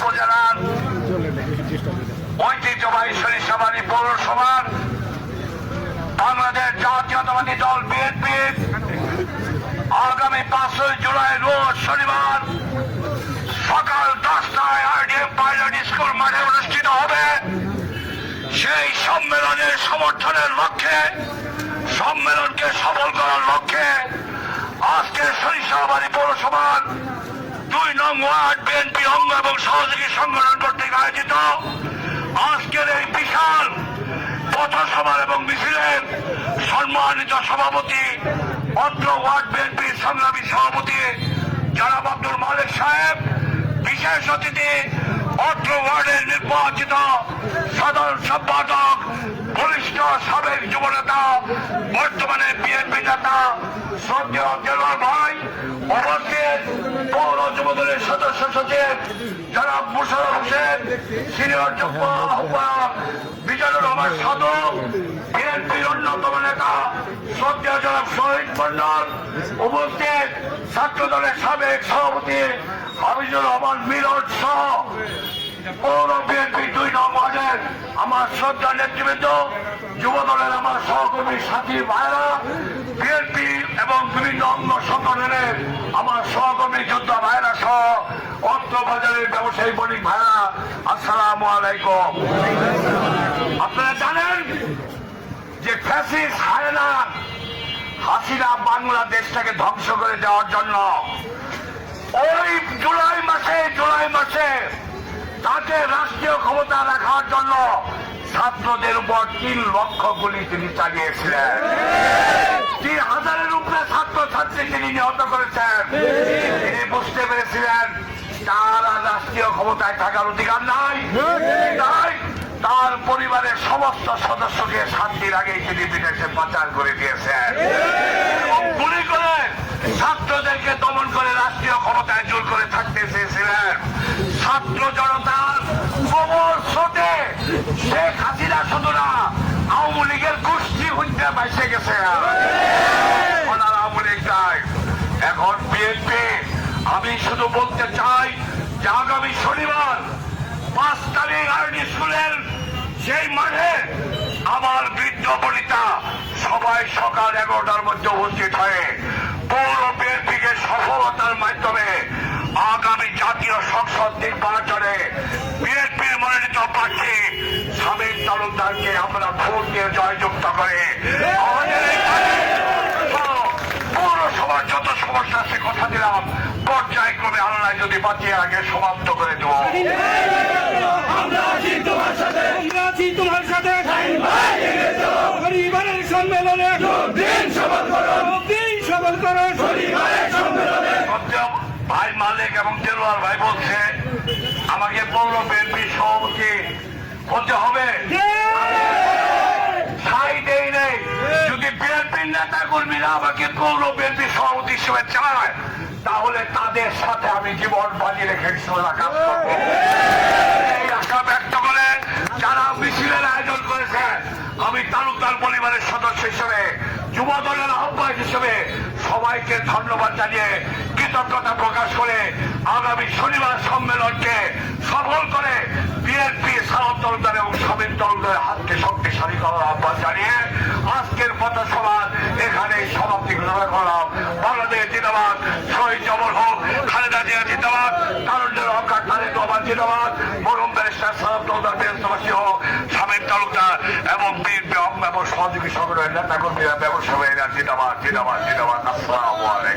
উপজেলার ঐতিহ্যবাহী সরিষাবাড়ি পৌরসভার বাংলাদেশ জাতীয়তাবাদী দল বিএনপি আগামী পাঁচই জুলাই রোজ শনিবার সকাল দশটায় আরডিএম পাইলট স্কুল মাঠে অনুষ্ঠিত হবে। সেই সম্মেলনের সমর্থনের লক্ষ্যে, সম্মেলনকে সফল করার লক্ষ্যে আজকে সরিষাবাড়ি পৌরসভার দুই নং ওয়ার্ড বিএনপি অঙ্গ এবং সহযোগী সংগঠন কর্তৃক আয়োজিত আজকের এই বিশাল পথসভা এবং মিছিলের সম্মানিত সভাপতি, অত্র ওয়ার্ড বিএনপির সংগ্রামী সভাপতি জনাব আব্দুল মালিক সাহেব, বিশেষ অতিথি অত্র ওয়ার্ডের নির্বাচিত সাধারণ সম্পাদক সাবেক যুবনেতা, বর্তমানে বিএনপি নেতা শ্রদ্ধেয় দেলোয়ার ভাই, উপস্থিত পৌর যুবদলের সদস্য সচিব জনাব মুশারফ হোসেন, সিনিয়র যুগ্ম আহ্বায়ক বিজয়ুর রহমান সাধক বিএনপির অন্যতম নেতা শ্রদ্ধেয় জনাব শহীদ মন্ডল, উপস্থিত ছাত্র দলের সাবেক সভাপতি হাবিজুর রহমান মিলন সহ পৌর বিএনপি দুই নম্বরের আমার শ্রদ্ধা নেতৃবৃন্দ যুব দলের আমার সহকর্মী সাথী ভাইরা বিএনপি এবং বিভিন্ন অঙ্গ সংগঠনের আমার সহকর্মী যোদ্ধা ভাইরা সহ অর্থ বাজারের ব্যবসায়ী বণিক ভাইরা আসসালামু আলাইকুম। আপনারা জানেন যে ফ্যাসিস হায়না হাসিনা বাংলাদেশটাকে ধ্বংস করে দেওয়ার জন্য ওই জুলাই মাসে জুলাই মাসে তাকে রাষ্ট্রীয় ক্ষমতা রাখার জন্য ছাত্রদের উপর তিন লক্ষ গুলি তিনি চালিয়েছিলেন। তিন হাজারের উপরে ছাত্র ছাত্রী তিনি নিহত করেছেন। তিনি বুঝতে পেরেছিলেন তার রাষ্ট্রীয় ক্ষমতায় থাকার অধিকার নাই। তাই তার পরিবারের সমস্ত সদস্যকে শান্তির আগেই তিনি বিদেশে পাচার করে দিয়েছেন। গুলি করে ছাত্রদেরকে দমন করে রাষ্ট্রীয় ক্ষমতায় জোর করে থাকতে চেয়েছিলেন। ছাত্র জনতার স্রোতে শেখ হাসিনা শুধু না আওয়ামী লীগের গোষ্ঠী হইতে বাইসে গেছে। আওয়ামী লীগ এখন বিএনপি, আমি শুধু বলতে চাই যে আগামী শনিবার পাঁচ তারিখ আর্নি স্কুলের সেই মাঠে আমার বৃদ্ধ বনিতা সবাই সকাল এগারোটার মধ্যে উপস্থিত হয়ে পৌর বিএনপিকে সফলতার মাধ্যমে আগামী জাতীয় সংসদ নির্বাচনে তালুকদারকে আমরা ভোট দিয়ে জয়যুক্ত করে। আমাদের পৌরসভার যত সমস্যা আছে কথা দিলাম। পর্যায়ক্রমে আল্লাহ যদি বাঁচিয়ে আগে সমাপ্ত করে দেবো। আমরা আছি তোমার সাথে। আমরা আছি তোমার সাথে। পরিবারের সম্মেলনে। দিন সফল করো। দিন সফল করো। পরিবারের সম্মেলনে। ভাই মালিক এবং দেলোয়ার ভাই বলছে আমাকে পৌর বিএনপি সভাপতি হতে হবে ঠাই দেই নেই যদি বিএনপির নেতা আমাকে পৌর বিএনপি সভাপতি হিসেবে চায়, তাহলে তাদের সাথে আমি জীবন বাজি রেখে ব্যক্ত করে যারা মিছিলের আয়োজন করেছে, আমি তালুকদার পরিবারের সদস্য হিসেবে যুব দলের আহ্বায়ক হিসেবে সবাইকে ধন্যবাদ জানিয়ে কৃতজ্ঞতা প্রকাশ করে আগামী শনিবার সম্মেলনকে সফল করে বিএনপি সাউথ দলদার এবং স্বামীর দলদারের হাতকে শক্তিশালী করার আহ্বান জানিয়ে আজকের পথসভা এখানে সমাপ্তি ঘোষণা করলাম বাংলাদেশ জিন্দাবাদ শহীদ জবর হোক খালেদা জিয়া জিন্দাবাদ তারুণ্যের হকার তারেক রহমান জিন্দাবাদ সহযোগী সংগঠনের ব্যবসা জিন্দাবাদ আসসালামু আলাইকুম। পাঁচ তারিখে